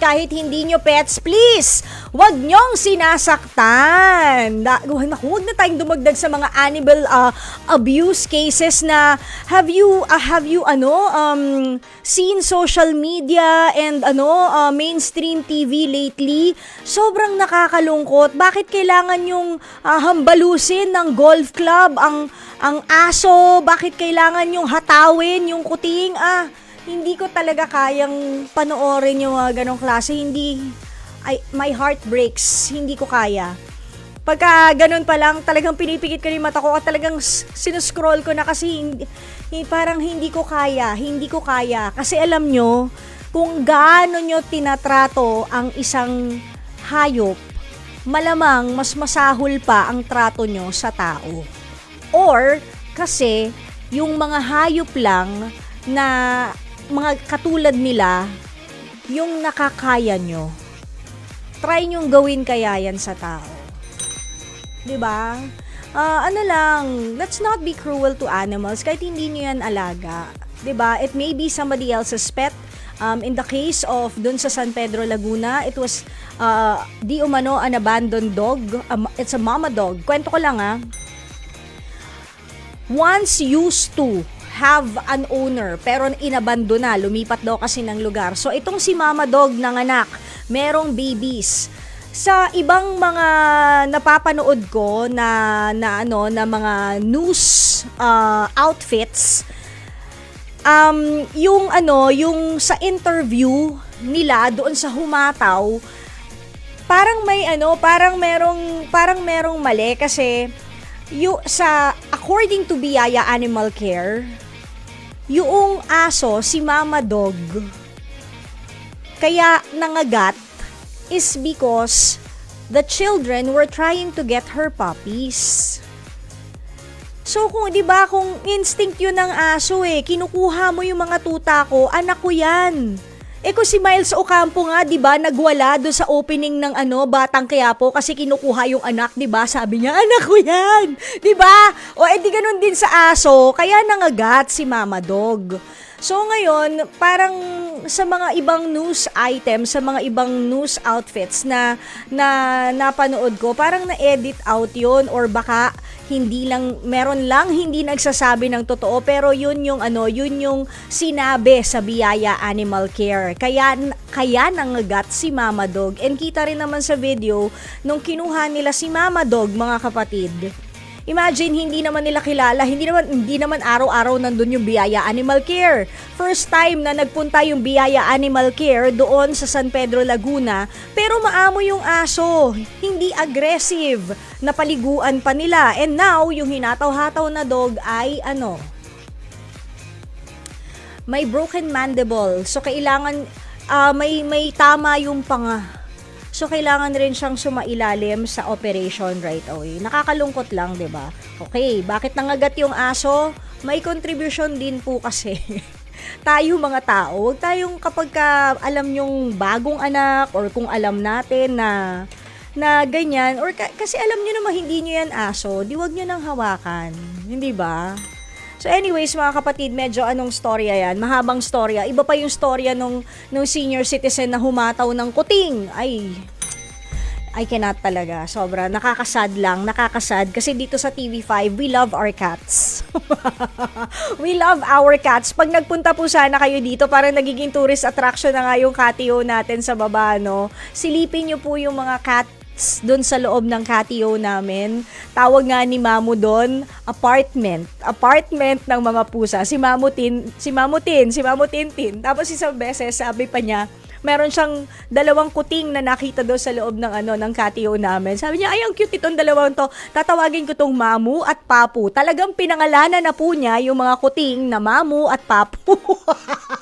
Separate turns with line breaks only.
kahit hindi nyo pets, please, wag nyong sinasaktan. Da, naku, wag na tayong dumagdag sa mga animal uh, abuse cases na have you, uh, have you, ano, um, seen social media and, ano, uh, mainstream TV lately? Sobrang nakakalungkot. Bakit kailangan yung uh, hambalusin ng golf club ang ang aso? Bakit kailangan yung hatawin yung kuting? Ah, hindi ko talaga kayang panoorin yung mga ganong klase. Hindi, I, my heart breaks. Hindi ko kaya. Pagka ganun pa lang, talagang pinipikit ko yung mata ko at talagang sinuscroll ko na kasi hindi- parang hindi ko kaya. Hindi ko kaya. Kasi alam nyo, kung gaano nyo tinatrato ang isang hayop, malamang mas masahol pa ang trato nyo sa tao. Or, kasi, yung mga hayop lang na mga katulad nila, yung nakakaya nyo, try nyong gawin kaya yan sa tao. ba? Ah, ano lang, let's not be cruel to animals kahit hindi nyo yan alaga. ba? It may be somebody else's pet. Um, in the case of dun sa San Pedro Laguna, it was uh, di umano an abandoned dog. Um, it's a mama dog. Kwento ko lang ah once used to have an owner pero inabando na, lumipat daw kasi ng lugar. So itong si Mama Dog ng anak, merong babies. Sa ibang mga napapanood ko na na ano na mga news uh, outfits um yung ano yung sa interview nila doon sa humataw parang may ano parang merong parang merong mali kasi yung sa according to Biyaya Animal Care, yung aso si Mama Dog kaya nangagat is because the children were trying to get her puppies. So kung 'di ba kung instinct 'yun ng aso eh, kinukuha mo yung mga tuta ko, anak ko 'yan. Eh kung si Miles Ocampo nga, 'di ba, nagwala do sa opening ng ano, Batang Quiapo kasi kinukuha yung anak, 'di ba? Sabi niya, anak ko 'yan. 'Di ba? O edi ganun din sa aso, kaya nangagat si Mama Dog. So ngayon, parang sa mga ibang news items, sa mga ibang news outfits na na napanood ko, parang na-edit out 'yon or baka hindi lang meron lang hindi nagsasabi ng totoo pero yun yung ano yun yung sinabi sa Biyaya Animal Care. Kaya kaya nangagat si Mama Dog. And kita rin naman sa video nung kinuha nila si Mama Dog mga kapatid Imagine, hindi naman nila kilala, hindi naman, hindi naman araw-araw nandun yung Biyaya Animal Care. First time na nagpunta yung Biyaya Animal Care doon sa San Pedro, Laguna, pero maamo yung aso, hindi aggressive, napaliguan pa nila. And now, yung hinataw-hataw na dog ay ano, may broken mandible. So, kailangan, ah, may, may tama yung panga. So, kailangan rin siyang sumailalim sa operation right away. Nakakalungkot lang, 'di ba? Okay, bakit nangagat yung aso? May contribution din po kasi. tayo mga tao, huwag tayong kapag ka alam yung bagong anak or kung alam natin na na ganyan or ka- kasi alam niyo naman hindi niyo yan aso, di wag niyo nang hawakan, hindi ba? So anyways, mga kapatid, medyo anong storya yan? Mahabang storya. Iba pa yung storya nung, nung senior citizen na humataw ng kuting. Ay, I cannot talaga. Sobra. Nakakasad lang. Nakakasad. Kasi dito sa TV5, we love our cats. we love our cats. Pag nagpunta po sana kayo dito, parang nagiging tourist attraction na nga yung catio natin sa baba, no? Silipin nyo po yung mga cats doon sa loob ng catio namin. Tawag nga ni Mamu doon, apartment. Apartment ng mga pusa. Si Mamutin, si Mamutin, si Mamutintin. Tapos isang beses, sabi pa niya, meron siyang dalawang kuting na nakita daw sa loob ng ano ng catio namin. Sabi niya, ay ang cute itong dalawang to. Tatawagin ko tong Mamu at Papu. Talagang pinangalanan na po niya yung mga kuting na Mamu at Papu.